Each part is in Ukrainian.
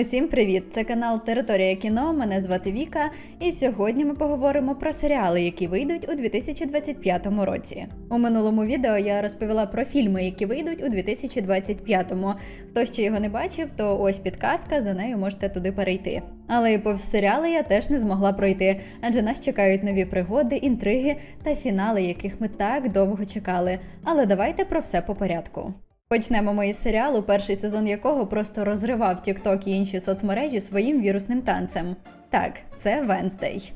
Усім привіт! Це канал Територія кіно. Мене звати Віка, і сьогодні ми поговоримо про серіали, які вийдуть у 2025 році. У минулому відео я розповіла про фільми, які вийдуть у 2025-му. Хто ще його не бачив, то ось підказка, за нею можете туди перейти. Але і повз серіали я теж не змогла пройти, адже нас чекають нові пригоди, інтриги та фінали, яких ми так довго чекали. Але давайте про все по порядку. Почнемо ми із серіалу, перший сезон якого просто розривав TikTok і інші соцмережі своїм вірусним танцем. Так, це Венздей.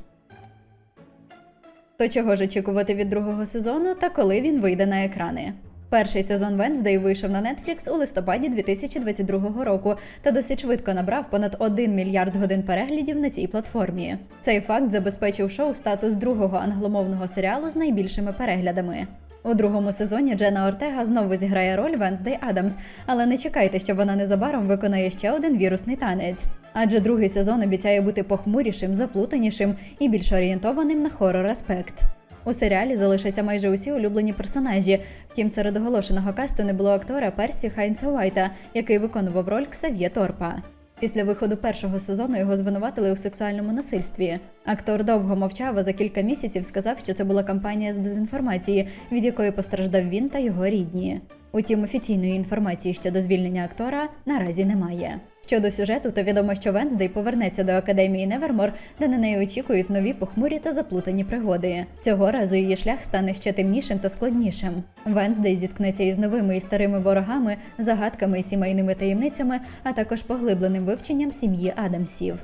То чого ж очікувати від другого сезону та коли він вийде на екрани? Перший сезон Венздей вийшов на Netflix у листопаді 2022 року та досить швидко набрав понад 1 мільярд годин переглядів на цій платформі. Цей факт забезпечив шоу статус другого англомовного серіалу з найбільшими переглядами. У другому сезоні Джена Ортега знову зіграє роль Венздей Адамс, але не чекайте, що вона незабаром виконає ще один вірусний танець. Адже другий сезон обіцяє бути похмурішим, заплутанішим і більш орієнтованим на хорор аспект. У серіалі залишаться майже усі улюблені персонажі. Втім, серед оголошеного касту не було актора Персі Хайнса Уайта, який виконував роль Ксав'є Торпа. Після виходу першого сезону його звинуватили у сексуальному насильстві. Актор довго мовчав, а за кілька місяців сказав, що це була кампанія з дезінформації, від якої постраждав він та його рідні. Утім, офіційної інформації щодо звільнення актора наразі немає. Щодо сюжету, то відомо, що Венздей повернеться до академії Невермор, де на неї очікують нові похмурі та заплутані пригоди. Цього разу її шлях стане ще темнішим та складнішим. Венздей зіткнеться із новими і старими ворогами, загадками і сімейними таємницями, а також поглибленим вивченням сім'ї Адамсів.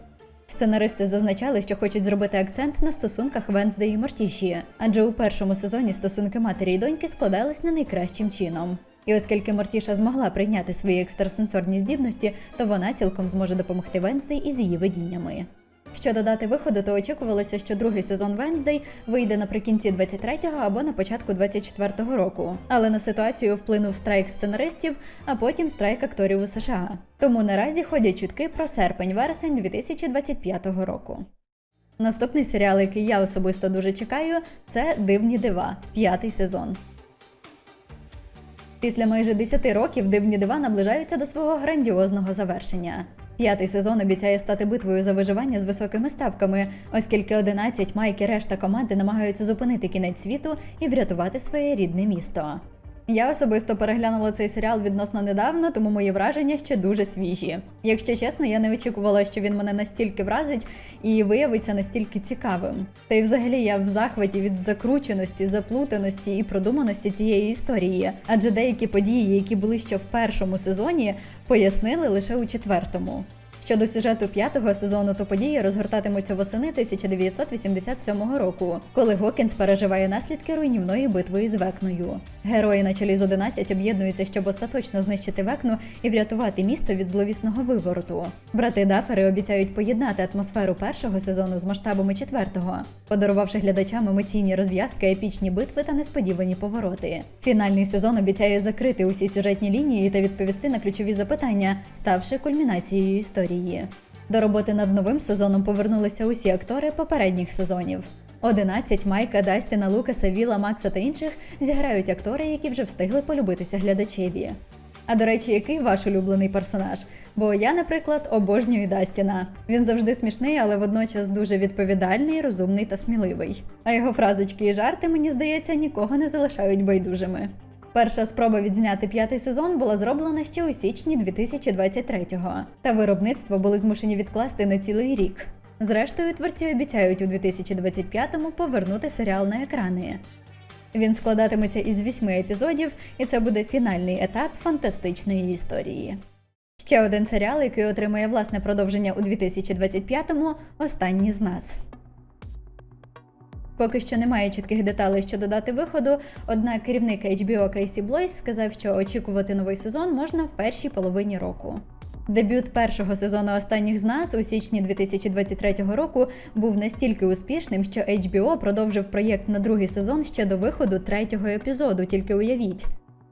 Сценаристи зазначали, що хочуть зробити акцент на стосунках Венздей і Мортіші, адже у першому сезоні стосунки матері і доньки складались не найкращим чином. І оскільки Мортіша змогла прийняти свої екстрасенсорні здібності, то вона цілком зможе допомогти Венздей із її видіннями. Щодо дати виходу, то очікувалося, що другий сезон Венздей вийде наприкінці 23-го або на початку 24-го року. Але на ситуацію вплинув страйк сценаристів, а потім страйк акторів у США. Тому наразі ходять чутки про серпень-вересень 2025 року. Наступний серіал, який я особисто дуже чекаю, це Дивні дива, п'ятий сезон. Після майже 10 років дивні дива наближаються до свого грандіозного завершення. П'ятий сезон обіцяє стати битвою за виживання з високими ставками, оскільки 11 Майк і решта команди намагаються зупинити кінець світу і врятувати своє рідне місто. Я особисто переглянула цей серіал відносно недавно, тому мої враження ще дуже свіжі. Якщо чесно, я не очікувала, що він мене настільки вразить і виявиться настільки цікавим. Та й взагалі я в захваті від закрученості, заплутаності і продуманості цієї історії, адже деякі події, які були ще в першому сезоні, пояснили лише у четвертому. Щодо сюжету п'ятого сезону, то події розгортатимуться восени 1987 року, коли Гокінс переживає наслідки руйнівної битви із Векною. Герої на чолі з 11 об'єднуються, щоб остаточно знищити Векну і врятувати місто від зловісного вивороту. Брати Дафери обіцяють поєднати атмосферу першого сезону з масштабами четвертого, подарувавши глядачам емоційні розв'язки, епічні битви та несподівані повороти. Фінальний сезон обіцяє закрити усі сюжетні лінії та відповісти на ключові запитання, ставши кульмінацією історії. До роботи над новим сезоном повернулися усі актори попередніх сезонів. 11 Майка, Дастіна, Лукаса, Віла, Макса та інших зіграють актори, які вже встигли полюбитися глядачеві. А до речі, який ваш улюблений персонаж? Бо я, наприклад, обожнюю Дастіна. Він завжди смішний, але водночас дуже відповідальний, розумний та сміливий. А його фразочки і жарти, мені здається, нікого не залишають байдужими. Перша спроба відзняти п'ятий сезон була зроблена ще у січні 2023-го, та виробництво були змушені відкласти на цілий рік. Зрештою, творці обіцяють у 2025-му повернути серіал на екрани. Він складатиметься із вісьми епізодів, і це буде фінальний етап фантастичної історії. Ще один серіал, який отримає власне продовження у 2025-му Останній з нас. Поки що немає чітких деталей щодо дати виходу, однак керівник HBO Кейсі Блойс сказав, що очікувати новий сезон можна в першій половині року. Дебют першого сезону останніх з нас у січні 2023 року був настільки успішним, що HBO продовжив проєкт на другий сезон ще до виходу третього епізоду, тільки уявіть.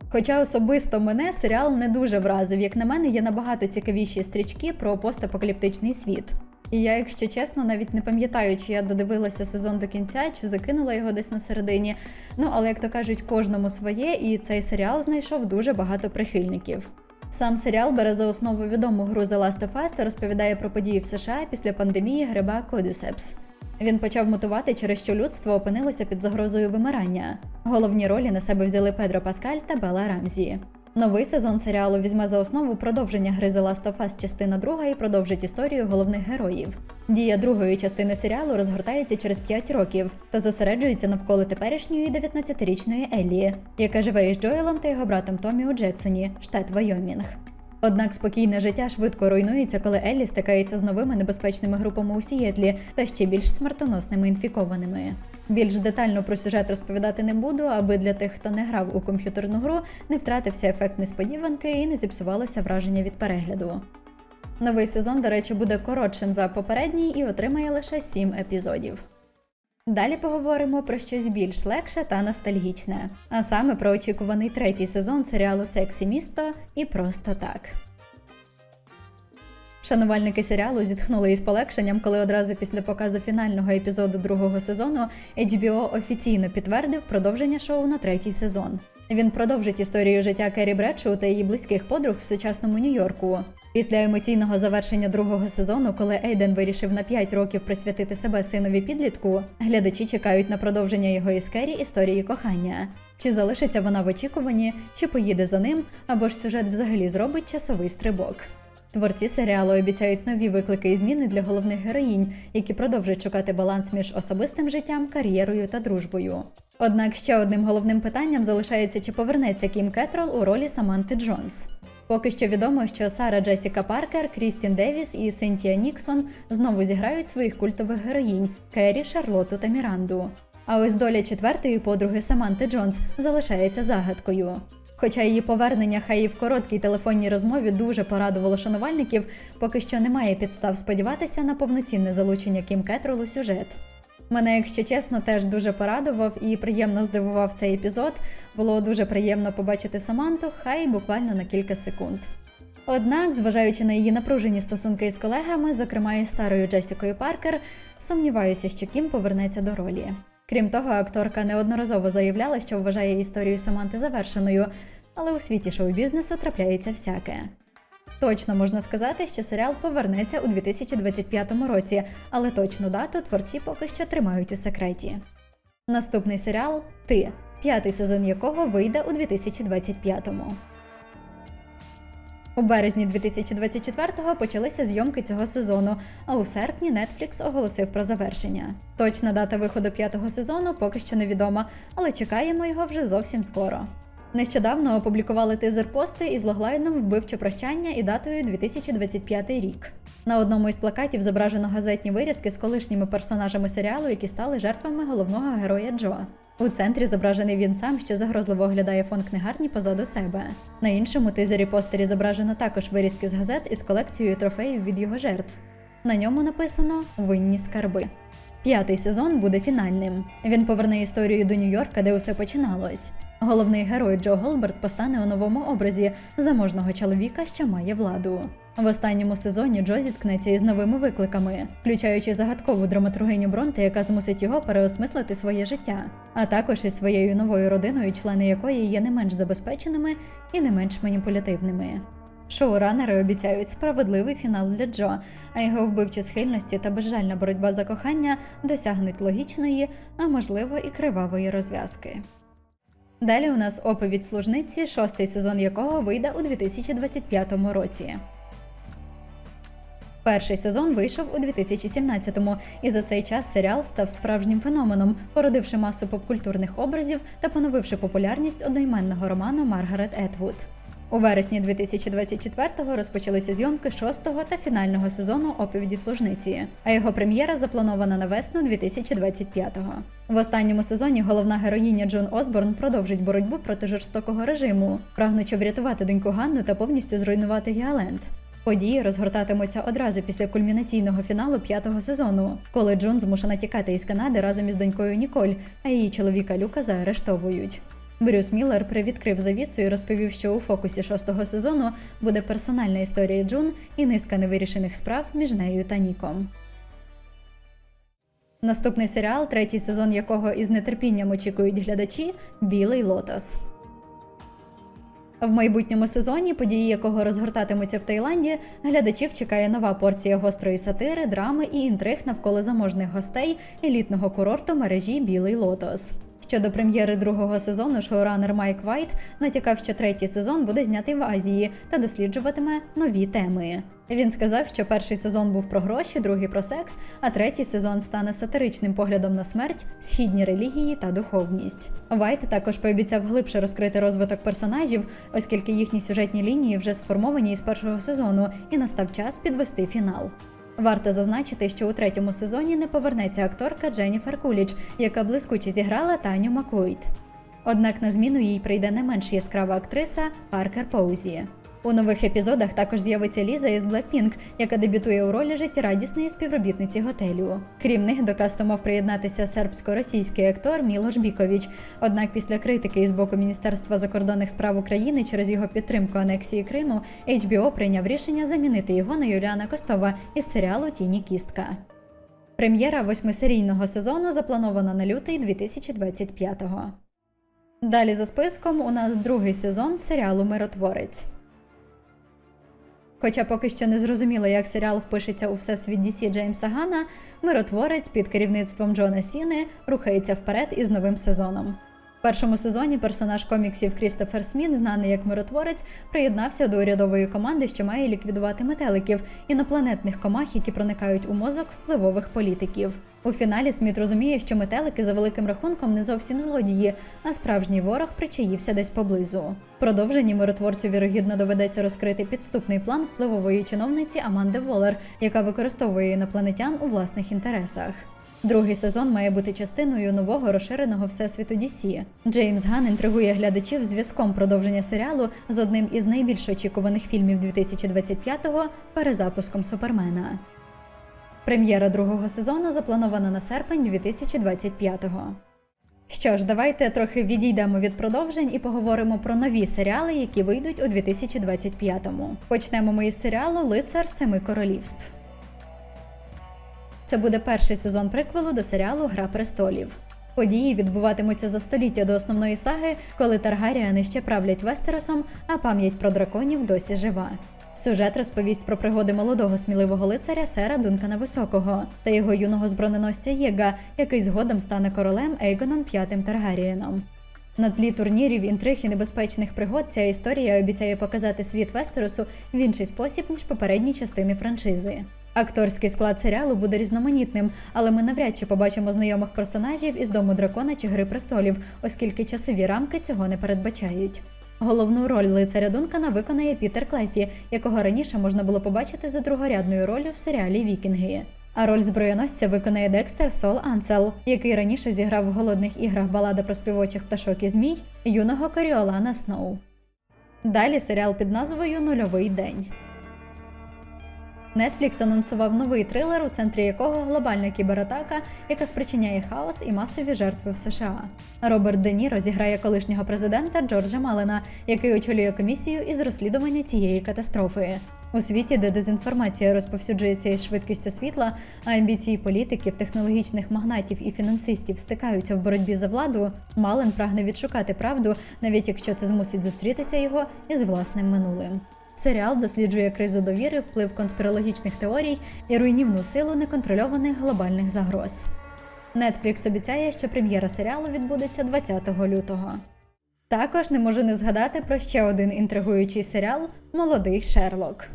Хоча особисто мене серіал не дуже вразив, як на мене, є набагато цікавіші стрічки про постапокаліптичний світ. І я, якщо чесно, навіть не пам'ятаю, чи я додивилася сезон до кінця, чи закинула його десь на середині. Ну але як то кажуть, кожному своє, і цей серіал знайшов дуже багато прихильників. Сам серіал бере за основу відому гру The Last of Us та розповідає про події в США після пандемії гриба Кодюсепс. Він почав мутувати, через що людство опинилося під загрозою вимирання. Головні ролі на себе взяли Педро Паскаль та Белла Рамзі. Новий сезон серіалу візьме за основу продовження гри The Last of Us частина 2 і продовжить історію головних героїв. Дія другої частини серіалу розгортається через 5 років та зосереджується навколо теперішньої 19-річної Еллі, яка живе із Джоелом та його братом Томі у Джексоні, штат Вайомінг. Однак спокійне життя швидко руйнується, коли Еллі стикається з новими небезпечними групами у Сієтлі та ще більш смертоносними інфікованими. Більш детально про сюжет розповідати не буду, аби для тих, хто не грав у комп'ютерну гру, не втратився ефект несподіванки і не зіпсувалося враження від перегляду. Новий сезон, до речі, буде коротшим за попередній і отримає лише 7 епізодів. Далі поговоримо про щось більш легше та ностальгічне, а саме про очікуваний третій сезон серіалу Сексі місто і просто так. Шанувальники серіалу зітхнули із полегшенням, коли одразу після показу фінального епізоду другого сезону HBO офіційно підтвердив продовження шоу на третій сезон. Він продовжить історію життя Керрі Бредшоу та її близьких подруг в сучасному Нью-Йорку. Після емоційного завершення другого сезону, коли Ейден вирішив на 5 років присвятити себе синові підлітку, глядачі чекають на продовження його із Керрі історії кохання. Чи залишиться вона в очікуванні, чи поїде за ним, або ж сюжет взагалі зробить часовий стрибок. Творці серіалу обіцяють нові виклики і зміни для головних героїнь, які продовжують шукати баланс між особистим життям, кар'єрою та дружбою. Однак ще одним головним питанням залишається, чи повернеться Кім Кетрол у ролі Саманти Джонс. Поки що відомо, що Сара Джесіка Паркер, Крістін Девіс і Синтія Ніксон знову зіграють своїх культових героїнь Керрі, Шарлоту та Міранду. А ось доля четвертої подруги Саманти Джонс залишається загадкою. Хоча її повернення, хай і в короткій телефонній розмові дуже порадувало шанувальників, поки що немає підстав сподіватися на повноцінне залучення Кім Кетрол у сюжет. Мене, якщо чесно, теж дуже порадував і приємно здивував цей епізод. Було дуже приємно побачити Саманту, хай буквально на кілька секунд. Однак, зважаючи на її напружені стосунки із колегами, зокрема із Сарою Джесікою Паркер, сумніваюся, що Кім повернеться до ролі. Крім того, акторка неодноразово заявляла, що вважає історію Саманти завершеною, але у світі шоу-бізнесу трапляється всяке. Точно можна сказати, що серіал повернеться у 2025 році, але точну дату творці поки що тримають у секреті. Наступний серіал Ти, п'ятий сезон якого вийде у 2025-му. У березні 2024-го почалися зйомки цього сезону, а у серпні Netflix оголосив про завершення. Точна дата виходу п'ятого сезону поки що невідома, але чекаємо його вже зовсім скоро. Нещодавно опублікували тизер-пости із логлайном Вбивче прощання і датою 2025 рік. На одному із плакатів зображено газетні вирізки з колишніми персонажами серіалу, які стали жертвами головного героя Джо. У центрі зображений він сам, що загрозливо оглядає фон книгарні позаду себе. На іншому тизері постері зображено також вирізки з газет із колекцією трофеїв від його жертв. На ньому написано Винні скарби. П'ятий сезон буде фінальним. Він поверне історію до Нью-Йорка, де усе починалось. Головний герой Джо Голберт постане у новому образі заможного чоловіка, що має владу. В останньому сезоні Джо зіткнеться із новими викликами, включаючи загадкову драматургиню Бронте, яка змусить його переосмислити своє життя, а також із своєю новою родиною, члени якої є не менш забезпеченими і не менш маніпулятивними. Шоуранери обіцяють справедливий фінал для Джо, а його вбивчі схильності та безжальна боротьба за кохання досягнуть логічної, а можливо і кривавої розв'язки. Далі у нас оповідь служниці, шостий сезон якого вийде у 2025 році. Перший сезон вийшов у 2017-му, і за цей час серіал став справжнім феноменом, породивши масу попкультурних образів та поновивши популярність одноіменного роману Маргарет Етвуд. У вересні 2024-го розпочалися зйомки шостого та фінального сезону оповіді служниці, а його прем'єра запланована на весну 2025-го. В останньому сезоні головна героїня Джон Осборн продовжить боротьбу проти жорстокого режиму, прагнучи врятувати доньку Ганну та повністю зруйнувати Гіаленд. Події розгортатимуться одразу після кульмінаційного фіналу п'ятого сезону, коли Джун змушена тікати із Канади разом із донькою Ніколь, а її чоловіка Люка заарештовують. Брюс Міллер привідкрив завісу і розповів, що у фокусі шостого сезону буде персональна історія Джун і низка невирішених справ між нею та Ніком. Наступний серіал, третій сезон якого із нетерпінням очікують глядачі Білий Лотос. В майбутньому сезоні, події якого розгортатимуться в Таїланді, глядачів чекає нова порція гострої сатири, драми і інтриг навколо заможних гостей елітного курорту мережі Білий Лотос. Щодо прем'єри другого сезону, шоуранер Майк Вайт натякав, що третій сезон буде знятий в Азії та досліджуватиме нові теми. Він сказав, що перший сезон був про гроші, другий про секс, а третій сезон стане сатиричним поглядом на смерть, східні релігії та духовність. Вайт також пообіцяв глибше розкрити розвиток персонажів, оскільки їхні сюжетні лінії вже сформовані із першого сезону, і настав час підвести фінал. Варто зазначити, що у третьому сезоні не повернеться акторка Дженніфер Куліч, яка блискуче зіграла Таню Макуйт. Однак на зміну їй прийде не менш яскрава актриса Паркер Поузі. У нових епізодах також з'явиться Ліза із Blackpink, яка дебютує у ролі життєрадісної співробітниці готелю. Крім них, до касту мав приєднатися сербсько-російський актор Мілош Біковіч. Однак після критики із боку Міністерства закордонних справ України через його підтримку анексії Криму, HBO прийняв рішення замінити його на Юліана Костова із серіалу Тіні Кістка. Прем'єра восьмисерійного сезону запланована на лютий 2025-го. Далі за списком у нас другий сезон серіалу Миротворець. Хоча поки що не зрозуміло, як серіал впишеться у всесвіт DC Джеймса Гана, миротворець під керівництвом Джона Сіни рухається вперед із новим сезоном. Першому сезоні персонаж коміксів Крістофер Сміт, знаний як миротворець, приєднався до урядової команди, що має ліквідувати метеликів інопланетних комах, які проникають у мозок впливових політиків. У фіналі Сміт розуміє, що метелики за великим рахунком не зовсім злодії, а справжній ворог причаївся десь поблизу. Продовженні миротворцю вірогідно доведеться розкрити підступний план впливової чиновниці Аманди Волер, яка використовує інопланетян у власних інтересах. Другий сезон має бути частиною нового розширеного всесвіту DC. Джеймс Ган інтригує глядачів зв'язком продовження серіалу з одним із найбільш очікуваних фільмів 2025-го – перезапуском Супермена. Прем'єра другого сезону запланована на серпень 2025-го. Що ж, давайте трохи відійдемо від продовжень і поговоримо про нові серіали, які вийдуть у 2025-му. Почнемо ми із серіалу Лицар Семи Королівств. Це буде перший сезон приквелу до серіалу Гра престолів. Події відбуватимуться за століття до основної саги, коли Таргаріани ще правлять Вестеросом, а пам'ять про драконів досі жива. Сюжет розповість про пригоди молодого сміливого лицаря Сера Дункана Високого та його юного зброненосця Єга, який згодом стане королем Ейгоном П'ятим Таргарієном. На тлі турнірів, інтриг і небезпечних пригод ця історія обіцяє показати світ Вестеросу в інший спосіб, ніж попередні частини франшизи. Акторський склад серіалу буде різноманітним, але ми навряд чи побачимо знайомих персонажів із дому дракона чи гри престолів, оскільки часові рамки цього не передбачають. Головну роль лицаря Дункана виконає Пітер Клефі, якого раніше можна було побачити за другорядною ролью в серіалі Вікінги. А роль зброєносця виконає Декстер Сол Анцел, який раніше зіграв в голодних іграх балада про співочих пташок і змій юного Коріолана Сноу. Далі серіал під назвою Нульовий день. Netflix анонсував новий трилер, у центрі якого глобальна кібератака, яка спричиняє хаос і масові жертви в США. Роберт Де Ніро зіграє колишнього президента Джорджа Малена, який очолює комісію із розслідування цієї катастрофи. У світі, де дезінформація розповсюджується із швидкістю світла, а амбіції політиків, технологічних магнатів і фінансистів стикаються в боротьбі за владу, Мален прагне відшукати правду, навіть якщо це змусить зустрітися його із власним минулим. Серіал досліджує кризу довіри, вплив конспірологічних теорій і руйнівну силу неконтрольованих глобальних загроз. Netflix обіцяє, що прем'єра серіалу відбудеться 20 лютого. Також не можу не згадати про ще один інтригуючий серіал Молодий Шерлок.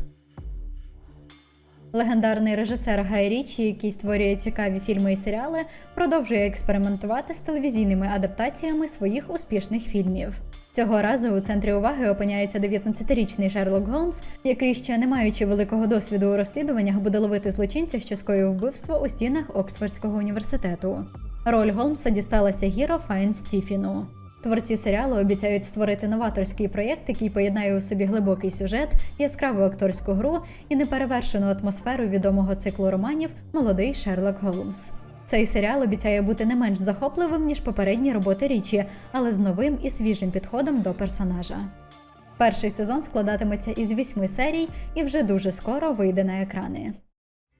Легендарний режисер Гай Річі, який створює цікаві фільми і серіали, продовжує експериментувати з телевізійними адаптаціями своїх успішних фільмів. Цього разу у центрі уваги опиняється 19-річний Шерлок Голмс, який ще не маючи великого досвіду у розслідуваннях, буде ловити злочинця, що скоїв вбивство у стінах Оксфордського університету. Роль Голмса дісталася Гіро Файн Стіфіну. Творці серіалу обіцяють створити новаторський проєкт, який поєднає у собі глибокий сюжет, яскраву акторську гру і неперевершену атмосферу відомого циклу романів Молодий Шерлок Голмс. Цей серіал обіцяє бути не менш захопливим, ніж попередні роботи річі, але з новим і свіжим підходом до персонажа. Перший сезон складатиметься із вісьми серій і вже дуже скоро вийде на екрани.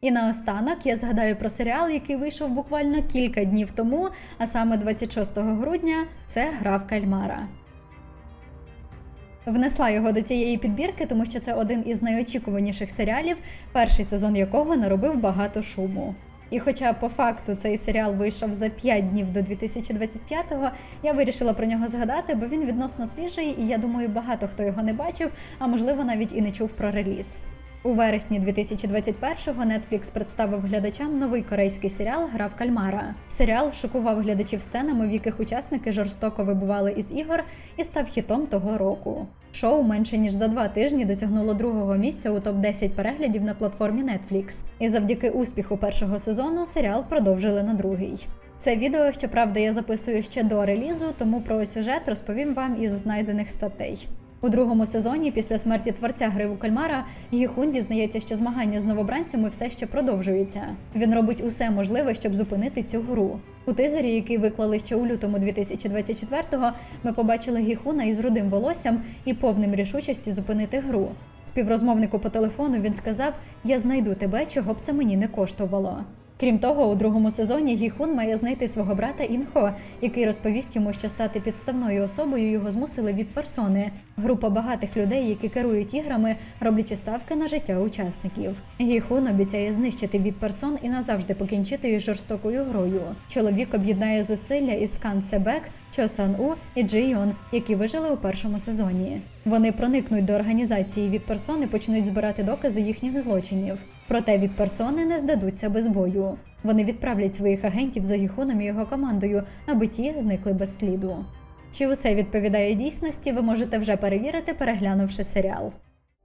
І наостанок я згадаю про серіал, який вийшов буквально кілька днів тому, а саме 26 грудня це гра в кальмара. Внесла його до цієї підбірки, тому що це один із найочікуваніших серіалів, перший сезон якого наробив багато шуму. І хоча по факту цей серіал вийшов за 5 днів до 2025-го, я вирішила про нього згадати, бо він відносно свіжий, і я думаю, багато хто його не бачив, а можливо навіть і не чув про реліз. У вересні 2021-го Netflix представив глядачам новий корейський серіал Гра в кальмара. Серіал шокував глядачів сценами, в яких учасники жорстоко вибували із ігор, і став хітом того року. Шоу менше ніж за два тижні досягнуло другого місця у топ 10 переглядів на платформі Netflix. І завдяки успіху першого сезону серіал продовжили на другий. Це відео, щоправда, я записую ще до релізу, тому про сюжет розповім вам із знайдених статей. У другому сезоні, після смерті творця гри у кальмара, Гіхун дізнається, що змагання з новобранцями все ще продовжуються. Він робить усе можливе, щоб зупинити цю гру. У тизері, який виклали ще у лютому 2024-го, ми побачили Гіхуна із рудим волоссям і повним рішучості зупинити гру. Співрозмовнику по телефону він сказав: Я знайду тебе, чого б це мені не коштувало. Крім того, у другому сезоні Гіхун має знайти свого брата Інхо, який розповість йому, що стати підставною особою його змусили віп-персони, група багатих людей, які керують іграми, роблячи ставки на життя учасників. Гіхун обіцяє знищити віп-персон і назавжди покінчити із жорстокою грою. Чоловік об'єднає зусилля із Кан Себек, Чо Сан У і Джи Йон, які вижили у першому сезоні. Вони проникнуть до організації віп-персон і почнуть збирати докази їхніх злочинів. Проте віп-персони не здадуться без бою. Вони відправлять своїх агентів за Гіхуном і його командою, аби ті зникли без сліду. Чи усе відповідає дійсності, ви можете вже перевірити, переглянувши серіал.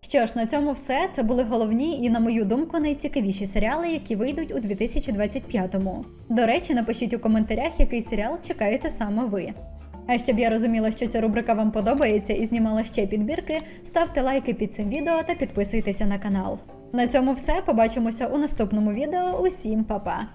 Що ж, на цьому все. Це були головні і, на мою думку, найцікавіші серіали, які вийдуть у 2025-му. До речі, напишіть у коментарях, який серіал чекаєте саме ви. А щоб я розуміла, що ця рубрика вам подобається і знімала ще підбірки, ставте лайки під цим відео та підписуйтеся на канал. На цьому все. Побачимося у наступному відео. Усім па-па!